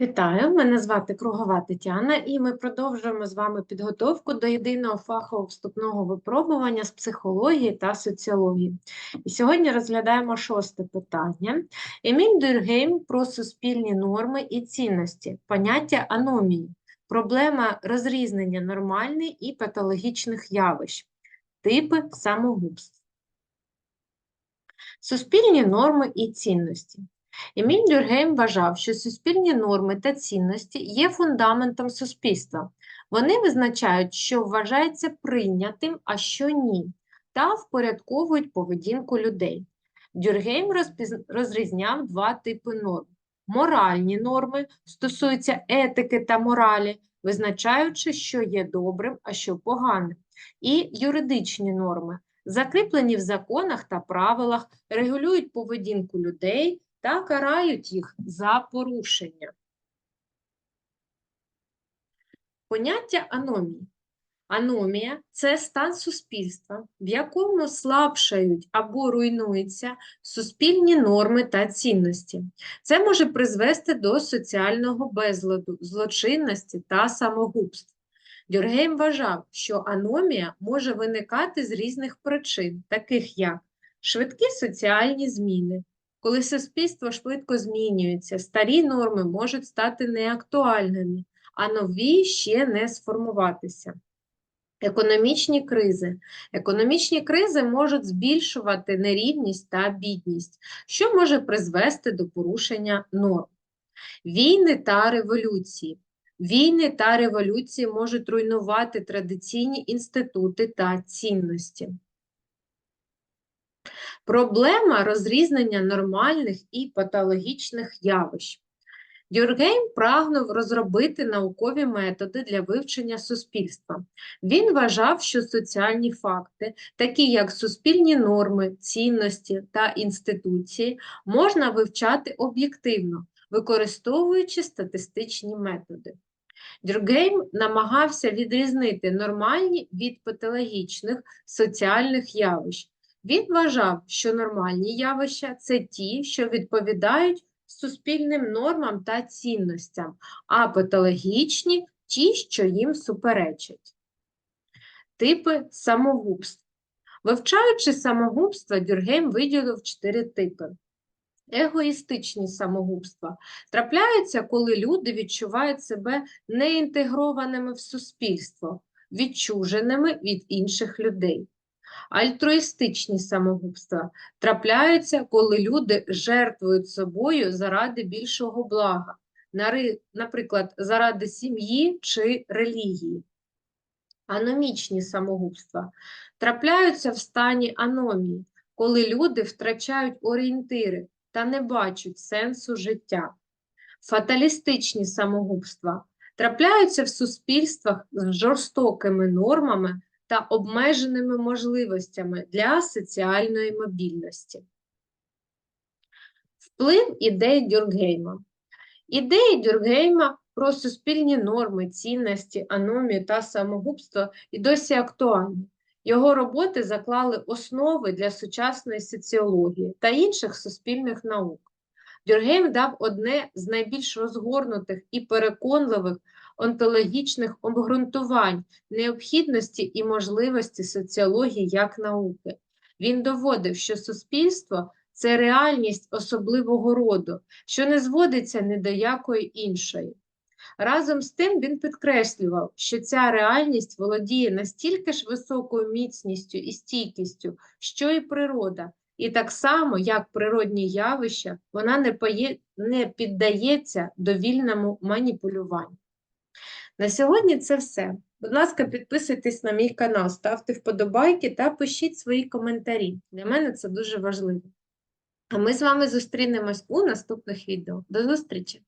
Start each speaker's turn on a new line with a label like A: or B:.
A: Вітаю, мене звати Кругова Тетяна, і ми продовжуємо з вами підготовку до єдиного фахового вступного випробування з психології та соціології. І сьогодні розглядаємо шосте питання. Еміль Дюргейм про суспільні норми і цінності, поняття аномії, проблема розрізнення нормальних і патологічних явищ, типи самогубств. Суспільні норми і цінності. Еміль Дюргейм вважав, що суспільні норми та цінності є фундаментом суспільства. Вони визначають, що вважається прийнятим, а що ні, та впорядковують поведінку людей. Дюргейм розпіз- розрізняв два типи норм. Моральні норми стосуються етики та моралі, визначаючи, що є добрим, а що поганим, і юридичні норми, закріплені в законах та правилах, регулюють поведінку людей та карають їх за порушення. Поняття аномії. Аномія це стан суспільства, в якому слабшають або руйнуються суспільні норми та цінності. Це може призвести до соціального безладу, злочинності та самогубств. Дюргейм вважав, що аномія може виникати з різних причин, таких як швидкі соціальні зміни, коли суспільство швидко змінюється, старі норми можуть стати неактуальними, а нові ще не сформуватися. Економічні кризи. Економічні кризи можуть збільшувати нерівність та бідність, що може призвести до порушення норм. Війни та революції. Війни та революції можуть руйнувати традиційні інститути та цінності. Проблема розрізнення нормальних і патологічних явищ. Дюргейм прагнув розробити наукові методи для вивчення суспільства. Він вважав, що соціальні факти, такі як суспільні норми, цінності та інституції, можна вивчати об'єктивно, використовуючи статистичні методи. Дюргейм намагався відрізнити нормальні від патологічних соціальних явищ. Він вважав, що нормальні явища це ті, що відповідають суспільним нормам та цінностям, а патологічні ті, що їм суперечать. Типи самогубств. Вивчаючи самогубства, Дюргейм виділив чотири типи. Егоїстичні самогубства трапляються, коли люди відчувають себе неінтегрованими в суспільство, відчуженими від інших людей. Альтруїстичні самогубства трапляються, коли люди жертвують собою заради більшого блага, наприклад, заради сім'ї чи релігії. Аномічні самогубства трапляються в стані аномії, коли люди втрачають орієнтири та не бачать сенсу життя. Фаталістичні самогубства трапляються в суспільствах з жорстокими нормами та обмеженими можливостями для соціальної мобільності. Вплив ідей Дюркгейма. Ідеї Дюркгейма про суспільні норми, цінності, аномію та самогубство і досі актуальні. Його роботи заклали основи для сучасної соціології та інших суспільних наук. Дюргейм дав одне з найбільш розгорнутих і переконливих онтологічних обґрунтувань необхідності і можливості соціології як науки. Він доводив, що суспільство це реальність особливого роду, що не зводиться ні до якої іншої. Разом з тим він підкреслював, що ця реальність володіє настільки ж високою міцністю і стійкістю, що і природа, і так само, як природні явища, вона не, поє... не піддається довільному маніпулюванню. На сьогодні це все. Будь ласка, підписуйтесь на мій канал, ставте вподобайки та пишіть свої коментарі. Для мене це дуже важливо. А ми з вами зустрінемось у наступних відео. До зустрічі!